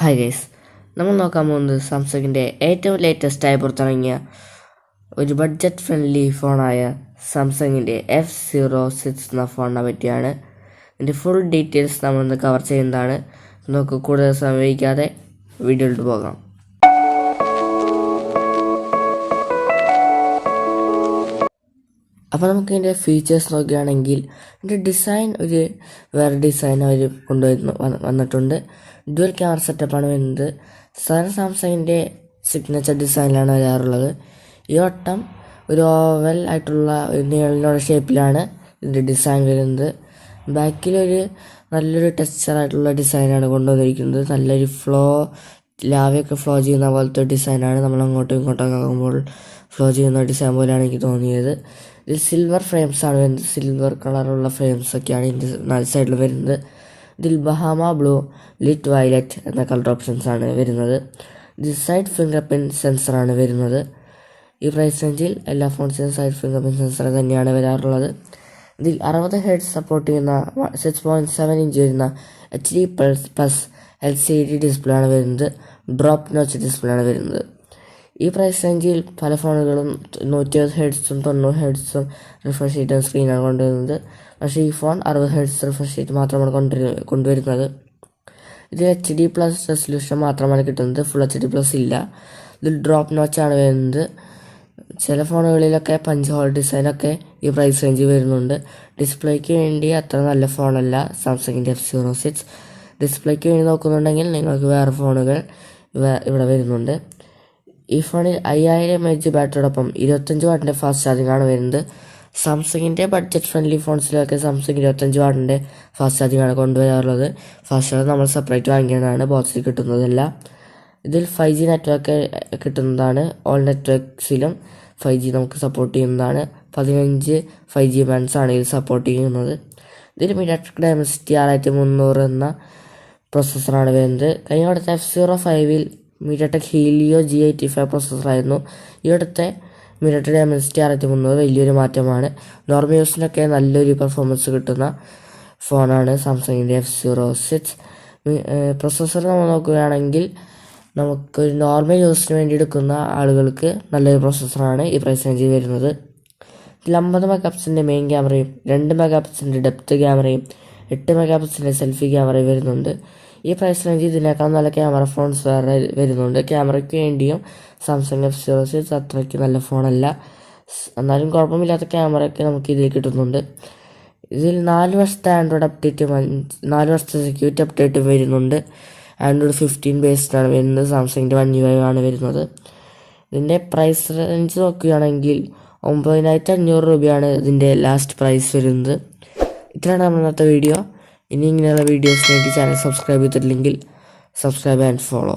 Hi guys നമ്മൾ നോക്കാൻ പോകുന്നത് സാംസങ്ങിന്റെ ഏറ്റവും ലേറ്റസ്റ്റ് ആയി പുറത്തിറങ്ങിയ ഒരു ബഡ്ജറ്റ് ഫ്രണ്ട്ലി ഫോണായ സാംസങ്ങിന്റെ എഫ് സീറോ സിക്സ് എന്ന ഫോണിനെ പറ്റിയാണ്. ഇതിന്റെ ഫുൾ ഡീറ്റെയിൽസ് നമ്മളിന്ന് കവർ ചെയ്യുന്നതാണ്. നമുക്ക് കൂടുതൽ സമയിക്കാതെ വീഡിയോയിലോട്ട് പോകാം. അപ്പോൾ നമുക്ക് ഇതിന്റെ ഫീച്ചേഴ്സ് നോക്കുകയാണെങ്കിൽ ഇതിന്റെ ഡിസൈൻ ഒരു വേറെ ഡിസൈൻ അവർ കൊണ്ടുവരുന്നു വന്നിട്ടുണ്ട്. ഡുവൽ ക്യാമറ സെറ്റപ്പാണ് വരുന്നത്. സാധാരണ സാംസങ്ങിന്റെ സിഗ്നേച്ചർ ഡിസൈനിലാണ് വരാറുള്ളത്. ഈ വട്ടം ഒരു ഓവൽ ആയിട്ടുള്ള ഒരു നീളിനുള്ള ഷേപ്പിലാണ് ഇതിന്റെ ഡിസൈൻ വരുന്നത്. ബാക്കിലൊരു നല്ലൊരു ടെക്സ്ചറായിട്ടുള്ള ഡിസൈനാണ് കൊണ്ടുവന്നിരിക്കുന്നത്. നല്ലൊരു ഫ്ലോ ലാവയൊക്കെ ഫ്ലോ ചെയ്യുന്ന പോലത്തെ ഡിസൈനാണ് നമ്മൾ അങ്ങോട്ടും ഇങ്ങോട്ടൊക്കെ ആകുമ്പോൾ ഫ്ലോ ചെയ്യുന്ന ഡിസൈൻ പോലെയാണ് എനിക്ക് തോന്നിയത്. ഇത് സിൽവർ ഫ്രെയിംസ് ആണ് വരുന്നത്. സിൽവർ കളറുള്ള ഫ്രെയിംസ് ഒക്കെയാണ് ഇതിന്റെ നാല് സൈഡിൽ വരുന്നത്. ഇതിൽ ബഹാമ ബ്ലൂ ലിറ്റ് വയലറ്റ് എന്ന കളർ ഓപ്ഷൻസ് ആണ് വരുന്നത്. ഇതിൽ സൈഡ് ഫിംഗർ പ്രിന്റ് ആണ് വരുന്നത്. ഈ പ്രൈസ് റേഞ്ചിൽ എല്ലാ ഫോൺസിനും സൈഡ് ഫിംഗർ പ്രിന്റ് സെൻസർ തന്നെയാണ് വരാറുള്ളത്. ഇതിൽ അറുപത് ഹെഡ് സപ്പോർട്ട് ചെയ്യുന്ന സിക്സ് പോയിന്റ് സെവൻ ഇഞ്ച് വരുന്ന H D plus plus L C D display ആണ് വരുന്നത്. ഡ്രോപ്പ് നോച്ച് ഡിസ്പ്ലേ ആണ് വരുന്നത്. ഈ പ്രൈസ് റേഞ്ചിൽ പല ഫോണുകളും നൂറ്റി അറുപത് ഹെഡ്സും തൊണ്ണൂറ് ഹെഡ്സും റിഫ്രഷ് ചെയ്ത സ്ക്രീനാണ് കൊണ്ടുവരുന്നത്. പക്ഷേ ഈ ഫോൺ അറുപത് ഹെഡ്സ് റിഫ്രഷ് ചെയ്ത് മാത്രമാണ് കൊണ്ടുവരു കൊണ്ടുവരുന്നത്. ഇത് എച്ച് ഡി പ്ലസ് റെസൊല്യൂഷൻ മാത്രമാണ് കിട്ടുന്നത്. ഫുൾ എച്ച് ഡി പ്ലസ് ഇല്ല. ഇതിൽ ഡ്രോപ്പ് നോച്ചാണ് വരുന്നത്. ചില ഫോണുകളിലൊക്കെ പഞ്ച് ഹോൾ ഡിസൈനൊക്കെ ഈ പ്രൈസ് റേഞ്ചിൽ വരുന്നുണ്ട്. ഡിസ്പ്ലേക്ക് വേണ്ടി അത്ര നല്ല ഫോണല്ല. സാംസങ്ങിന്റെ എഫ് സീറോ സിക്സ് ഡിസ്പ്ലേക്ക് വേണ്ടി നോക്കുന്നുണ്ടെങ്കിൽ നിങ്ങൾക്ക് വേറെ ഫോണുകൾ ഇവിടെ വരുന്നുണ്ട്. ഈ ഫോണിൽ അയ്യായിരം എം എച്ച് ബാറ്ററിയോടൊപ്പം ഇരുപത്തഞ്ച് വാട്ടിന്റെ ഫാസ്റ്റ് ചാർജിംഗ് ആണ് വരുന്നത്. സാംസങ്ങിന്റെ ബഡ്ജറ്റ് ഫ്രണ്ട്ലി ഫോൺസിലൊക്കെ സാംസങ് ഇരുപത്തഞ്ച് വാട്ടിന്റെ ഫാസ്റ്റ് ചാർജിംഗ് ആണ് കൊണ്ടുവരാറുള്ളത്. ഫാസ്റ്റ് ചാർജ് നമ്മൾ സെപ്പറേറ്റ് വാങ്ങിക്കുന്നതാണ് ബോക്സിൽ കിട്ടുന്നതല്ല. ഇതിൽ ഫൈവ് ജി നെറ്റ്വർക്ക് കിട്ടുന്നതാണ്. ഓൾ നെറ്റ്വർക്ക്സിലും ഫൈവ് ജി നമുക്ക് സപ്പോർട്ട് ചെയ്യുന്നതാണ്. പതിനഞ്ച് ഫൈവ് ജി ആണ് ഇത് സപ്പോർട്ട് ചെയ്യുന്നത്. ഇതിൽ മീഡിയാടെക് ഡയമസിറ്റി ആറായിരത്തി മുന്നൂറ് എന്ന പ്രോസസ്സറാണ് വരുന്നത്. കഴിഞ്ഞ കൊടുത്ത എഫ് സീറോ ഫൈവിൽ MediaTek Helio G eighty five പ്രോസസ്സറായിരുന്നു ഈ എം എസ് ടി അറുപത്തി മുന്നൂറ് വലിയൊരു മാറ്റമാണ്. നോർമൽ യൂസിനൊക്കെ നല്ലൊരു പെർഫോമൻസ് കിട്ടുന്ന ഫോണാണ് സാംസങ്ങിന്റെ എഫ് സീറോ സിക്സ് പ്രൊസസ്സർ നമ്മൾ നോക്കുകയാണെങ്കിൽ നമുക്ക് നോർമൽ യൂസിന് വേണ്ടി എടുക്കുന്ന ആളുകൾക്ക് നല്ലൊരു പ്രോസസ്സറാണ് ഈ പ്രൈസ് റേഞ്ചിൽ വരുന്നത്. ഇതിൽ അമ്പത് മെഗാ പിക്സലിന്റെ മെയിൻ ക്യാമറയും രണ്ട് മെഗാ പിക്സലിന്റെ ഡെപ്ത് ക്യാമറയും എട്ട് മെഗാ പിക്സലിന്റെ സെൽഫി ക്യാമറയും വരുന്നുണ്ട്. ഈ പ്രൈസ് റേഞ്ചിൽ ഇതിനേക്കാൾ നല്ല ക്യാമറ ഫോൺസ് വേറെ വരുന്നുണ്ട്. ക്യാമറയ്ക്ക് വേണ്ടിയും സാംസങ് എഫ് സീറോ സിക്സ് അത്രയ്ക്ക് നല്ല ഫോണല്ല എന്നാലും കുഴപ്പമില്ലാത്ത ക്യാമറയൊക്കെ നമുക്ക് ഇതിൽ കിട്ടുന്നുണ്ട്. ഇതിൽ നാല് വർഷത്തെ ആൻഡ്രോയിഡ് അപ്ഡേറ്റ് നാല് വർഷത്തെ സെക്യൂരിറ്റി അപ്ഡേറ്റ് വരുന്നുണ്ട്. ആൻഡ്രോയിഡ് ഫിഫ്റ്റീൻ ആണ് വരുന്നത്. സാംസങ്ങിന്റെ വൺ യു ആണ് വരുന്നത്. ഇതിന്റെ പ്രൈസ് റേഞ്ച് നോക്കുകയാണെങ്കിൽ ഒമ്പതിനായിരത്തി അഞ്ഞൂറ് രൂപയാണ് ഇതിന്റെ ലാസ്റ്റ് പ്രൈസ് വരുന്നത്. ഇത്രയാണ് നമ്മുടെ വീഡിയോ ഇനി ഇങ്ങനെയുള്ള വീഡിയോസിനായിട്ട് ചാനൽ സബ്സ്ക്രൈബ് ചെയ്തിട്ടില്ലെങ്കിൽ സബ്സ്ക്രൈബ് ആൻഡ് ഫോളോ